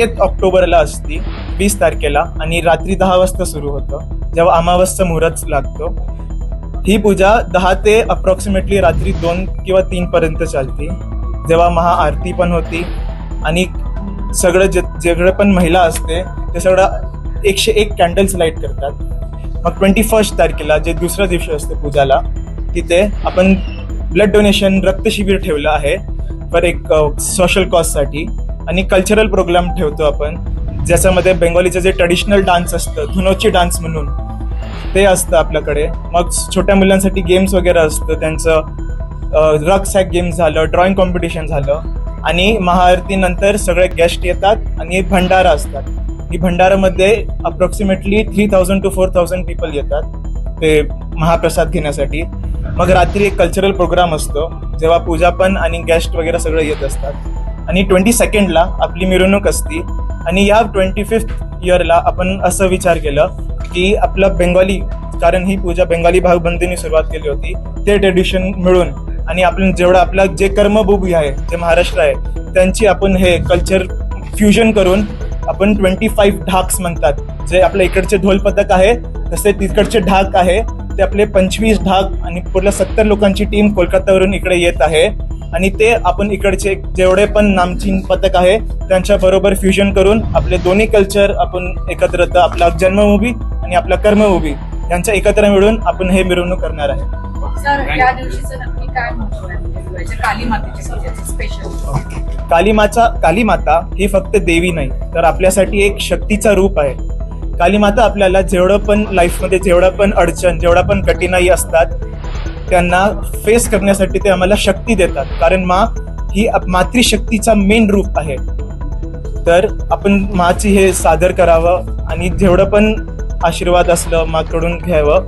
एक ऑक्टोबरला असती वीस तारखेला आणि रात्री दहा वाजता सुरू होतं जेव्हा अमावस्या मुहूर्त लागतो. ही पूजा दहा ते अप्रॉक्सिमेटली रात्री दोन किंवा तीन पर्यंत चालते. जेव्हा महाआरती पण होती आणि सगळं जे जेवढं पण महिला असते ते सगळं एकशे एक कॅन्डल्स लाइट करतात. मग ट्वेंटी फर्स्ट तारखेला जे दुसऱ्या दिवशी असते पूजाला तिथे आपण ब्लड डोनेशन रक्तशिबिर ठेवलं आहे पर एक सोशल कॉजसाठी आणि कल्चरल प्रोग्राम ठेवतो आपण ज्याच्यामध्ये बेंगोलीचं जे ट्रेडिशनल डान्स असतं धुनोची डान्स म्हणून ते असतं आपल्याकडे. मग छोट्या मुलांसाठी गेम्स वगैरे असतं त्यांचं रक सॅक गेम्स झालं ड्रॉइंग कॉम्पिटिशन झालं. आणि महाआरतीनंतर सगळे गेस्ट येतात आणि भंडारा असतात. ही भंडारामध्ये approximately three thousand two four thousand people येतात ते महाप्रसाद घेण्यासाठी. मग रात्री एक कल्चरल प्रोग्राम असतो जेव्हा पूजा पण आणि गेस्ट वगैरे सगळं येत असतात. आणि ट्वेंटी सेकंडला आपली मिरवणूक असती. आणि या ट्वेंटी फिफ्थ इयरला आपण असं विचार केलं की आपलं बेंगॉली कारण ही पूजा बेंगाली भागबंदीने सुरुवात केली होती ते ट्रेडिशन मिळून आणि आपण जेवढं आपलं जे कर्मभूमी आहे जे महाराष्ट्र आहे त्यांची आपण हे कल्चर फ्युजन करून आपण ट्वेंटी फाईव्ह ढाक्स म्हणतात. जे आपल्या इकडचे ढोल पथक आहे तसे तिकडचे ढाक आहे ते आपले पंचवीस ढाक आणि पूर्ण सत्तर लोकांची टीम कोलकातावरून इकडे येत आहे. आणि ते आपण इकडचे जेवढे पण नामचीन पथक आहे त्यांच्या बरोबर फ्युजन करून आपले दोन्ही कल्चर आपण एकत्र. आपला जन्मभूमी आणि आपला कर्मभूमी यांच्या एकत्र मिळून आपण हे मिरवणूक करणार आहे. म्हणजे काली स्पेशल कालीमाचा कालीमाता ही फक्त देवी नाही तर आपल्यासाठी एक शक्तीचा रूप आहे. कालीमाता आपल्याला जेवढं पण लाईफमध्ये जेवढं पण अडचण जेवढा पण कठीणाई असतात त्यांना फेस करण्यासाठी ते आम्हाला शक्ती देतात. कारण मा ही मातृशक्तीचा मेन रूप आहे. तर आपण माची हे सादर करावं आणि जेवढं पण आशीर्वाद असलं माकडून घ्यावं.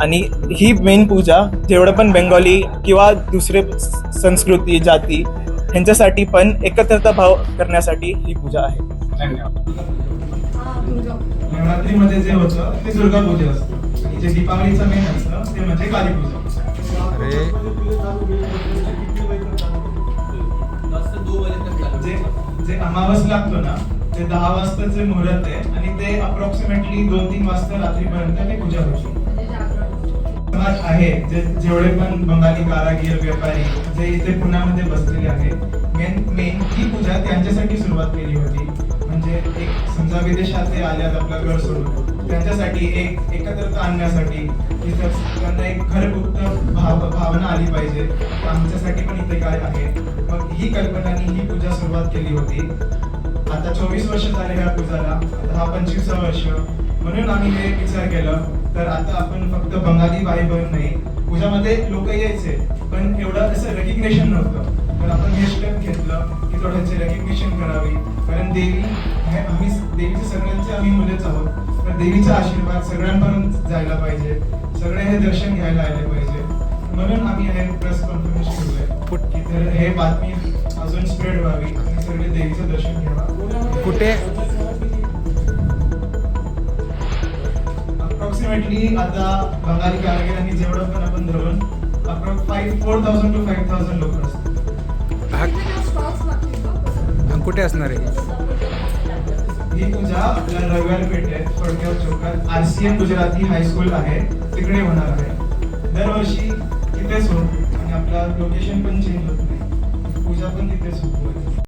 आणि ही मेन पूजा जेवढं पण बेंगॉली किंवा दुसरे संस्कृती जाती ह्यांच्यासाठी पण एकत्रता भाव करण्यासाठी ही पूजा आहे. नवरात्रीमध्ये जे होतं ते दुर्गा पूजा असतं. जे दीपावलीचं मेन असतं ते म्हणजे काली पूजा अरे. जे जे अमावस लागतो ना ते दहा वाजताचे मुहूर्त आहे आणि ते अप्रॉक्सिमेटली दोन तीन वाजता रात्रीपर्यंत ती पूजा होती समाज आहे जे जेवढे पण बंगाली कारागीर व्यापारी जे इथे पुण्यामध्ये बसलेले आहे मेन मेन ही पूजा त्यांच्यासाठी सुरुवात केली होती. म्हणजे एक समजा विदेशात ते आल्यात आपलं घर सोडून त्यांच्यासाठी एक एकत्रता आणण्यासाठी त्यांना एक घरगुप्त भाव भावना आली पाहिजे. आमच्यासाठी पण इथे काय आहे? मग ही कल्पनानी ही पूजा सुरुवात केली होती. आता चोवीस वर्ष झाले ह्या पूजाला आता हा पंचवीसा वर्ष. म्हणून आम्ही हे विचार केलं तर आता आपण फक्त बंगाली बाई बहीण नाही पूजामध्ये लोक यायचे पण एवढं असं रेकग्नेशन नव्हतं. तर आपण हे स्टेप घेतलं की थोड्यांची रेकग्नेशन करावी. कारण देवी हे आम्ही देवीचे सगळ्यांचे आम्ही मुलेच आहोत. तर देवीचा आशीर्वाद सगळ्यांपर्यंत जायला पाहिजे. सगळे हे दर्शन घ्यायला आले पाहिजे. म्हणून आम्ही हे प्रेस कॉन्फरन्स ठेवलंय की तर हे बातमी अजून स्प्रेड व्हावी आणि सगळे देवीचं दर्शन घ्यावं. कुठे? अप्रॉक्सिमेटली आता बंगाली कारागिरांनी जेवढं पण आपण धरून approx five four thousand two five thousand लोक असतात. हा कुठे असणार आहे? ही पूजा आपल्या रविवार पेठेत फडक्यावर चौकात R C M Gujarati high school आहे. तिकडे होणार आहे. दरवर्षी तिथेच होत आणि आपला लोकेशन पण चेंज होत नाही. पूजा पण तिथेच होत.